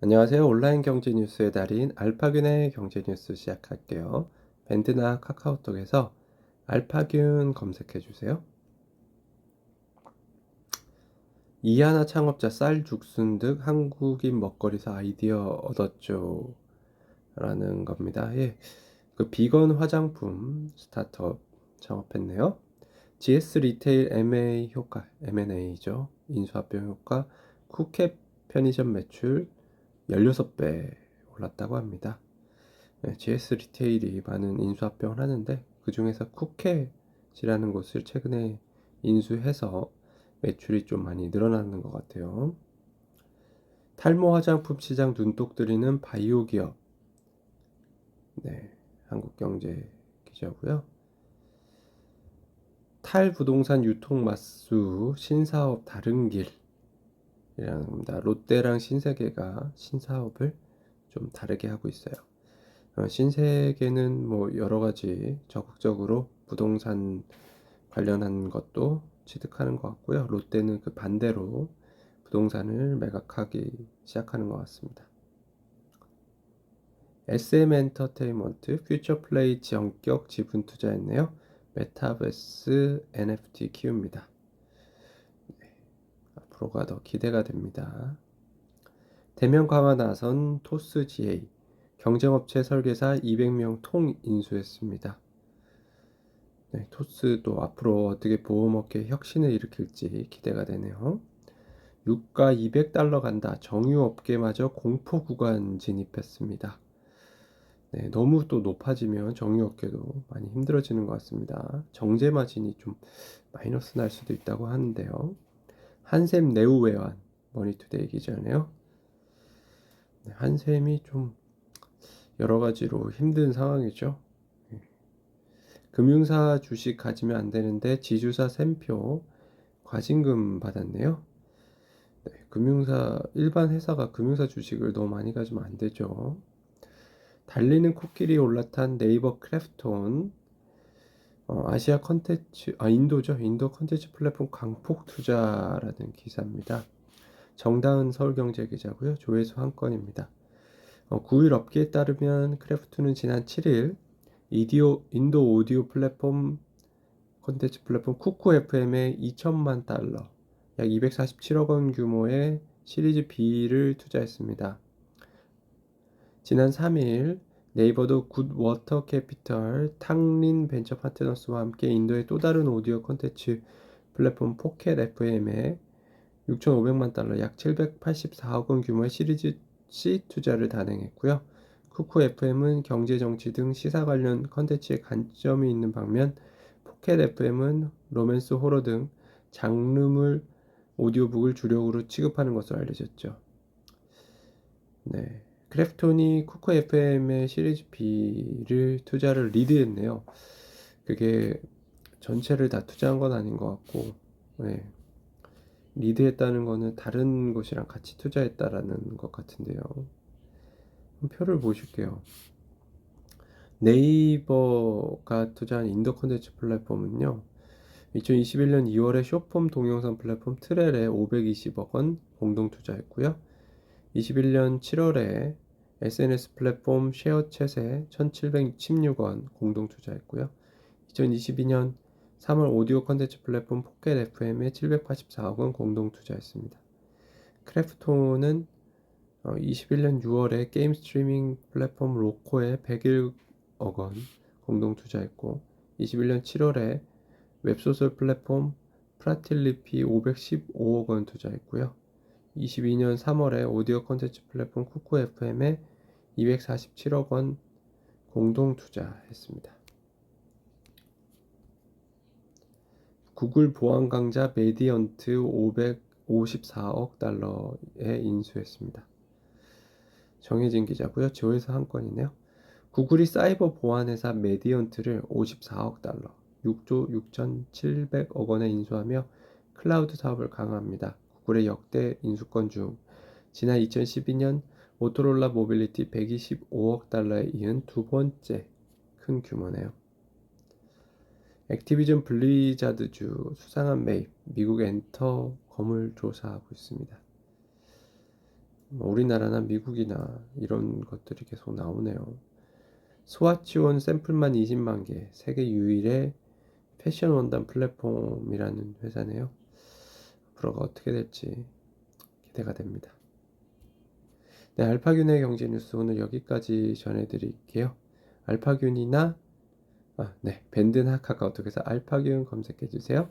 안녕하세요. 온라인 경제 뉴스의 달인 알파균의 경제 뉴스 시작할게요. 밴드나 카카오톡에서 알파균 검색해 주세요. 이하나 창업자 쌀 죽순 등 한국인 먹거리사 아이디어 얻었죠. 라는 겁니다. 예. 그 비건 화장품 스타트업 창업했네요. GS 리테일 MA 효과, M&A죠. 인수합병 효과, 쿠켓 편의점 매출 16배 올랐다고 합니다. 네, GS 리테일이 많은 인수합병을 하는데 그 중에서 쿠켓이라는 곳을 최근에 인수해서 매출이 좀 많이 늘어나는 것 같아요. 탈모 화장품 시장 눈독 들이는 바이오 기업. 네, 한국경제 기자고요. 탈 부동산 유통 마수 신사업 다른 길 이라는 겁니다. 롯데랑 신세계가 신사업을 좀 다르게 하고 있어요. 어, 신세계는 뭐 여러 가지 적극적으로 부동산 관련한 것도 취득하는 것 같고요. 롯데는 그 반대로 부동산을 매각하기 시작하는 것 같습니다. SM 엔터테인먼트 퓨처플레이 전격 지분 투자했네요. 메타버스 NFT 키웁니다. 네, 앞으로가 더 기대가 됩니다. 대면 강화 나선 토스 GA 경쟁업체 설계사 200명 통 인수했습니다. 네, 토스도 앞으로 어떻게 보험업계 혁신을 일으킬지 기대가 되네요. 유가 200달러 간다. 정유업계마저 공포 구간 진입했습니다. 네, 너무 또 높아지면 정유업계도 많이 힘들어지는 것 같습니다. 정제 마진이 좀 마이너스 날 수도 있다고 하는데요. 한샘 네우 외환 머니투데이 기자네요. 네, 한샘이 좀 여러 가지로 힘든 상황이죠. 네. 금융사 주식 가지면 안 되는데 지주사 샘표 과징금 받았네요. 네, 금융사 일반 회사가 금융사 주식을 너무 많이 가지면 안 되죠. 달리는 코끼리 올라탄 네이버 크래프톤 어, 아시아 컨텐츠 아 인도죠 인도 컨텐츠 플랫폼 강폭 투자라는 기사입니다. 정다은 서울경제 기자고요 조회수 한 건입니다. 어, 9일 업계에 따르면 크래프톤은 지난 7일 이디오 인도 오디오 플랫폼 컨텐츠 플랫폼 쿠쿠 FM에 2천만 달러 약 247억 원 규모의 시리즈 B를 투자했습니다. 지난 3일 네이버도 굿워터 캐피털, 탕린 벤처 파트너스와 함께 인도의 또 다른 오디오 콘텐츠 플랫폼 포켓 FM에 6,500만 달러, 약 784억 원 규모의 시리즈 C 투자를 단행했고요. 쿠쿠 FM은 경제, 정치 등 시사 관련 컨텐츠에 관점이 있는 반면 포켓 FM은 로맨스, 호러 등 장르물 오디오북을 주력으로 취급하는 것으로 알려졌죠. 네. 크래프톤이 쿠커 FM의 시리즈 B를 투자를 리드했네요. 그게 전체를 다 투자한 건 아닌 것 같고, 네. 리드했다는 거는 다른 곳이랑 같이 투자했다라는 것 같은데요. 표를 보실게요. 네이버가 투자한 인더 컨텐츠 플랫폼은요. 2021년 2월에 쇼폼 동영상 플랫폼 트렐에 520억 원 공동 투자했고요. 21년 7월에 SNS 플랫폼 쉐어챗에 1,716원 공동 투자했고요. 2022년 3월 오디오 컨텐츠 플랫폼 포켓 FM에 784억 원 공동 투자했습니다. 크래프톤은 21년 6월에 게임 스트리밍 플랫폼 로코에 101억 원 공동 투자했고 21년 7월에 웹소설 플랫폼 프라틸리피 515억 원 투자했고요. 22년 3월에 오디오 콘텐츠 플랫폼 쿠쿠 FM에 247억 원 공동 투자했습니다. 구글 보안 강자 메디언트 554억 달러에 인수했습니다. 정혜진 기자고요. 조회수 한 건이네요. 구글이 사이버 보안 회사 메디언트를 54억 달러, 6조 6,700억 원에 인수하며 클라우드 사업을 강화합니다. 구글의 역대 인수권 중 지난 2012년 모토로라 모빌리티 125억 달러에 이은 두 번째 큰 규모네요. 액티비전 블리자드주 수상한 매입 미국 엔터 검을 조사하고 있습니다. 뭐 우리나라나 미국이나 이런 것들이 계속 나오네요. 스와치온 샘플만 20만 개, 세계 유일의 패션 원단 플랫폼이라는 회사네요. 앞으로가 어떻게 될지 기대가 됩니다. 네, 알파균의 경제 뉴스 오늘 여기까지 전해드릴게요. 알파균이나 아, 네, 밴드나 카카오톡에서 알파균 검색해 주세요.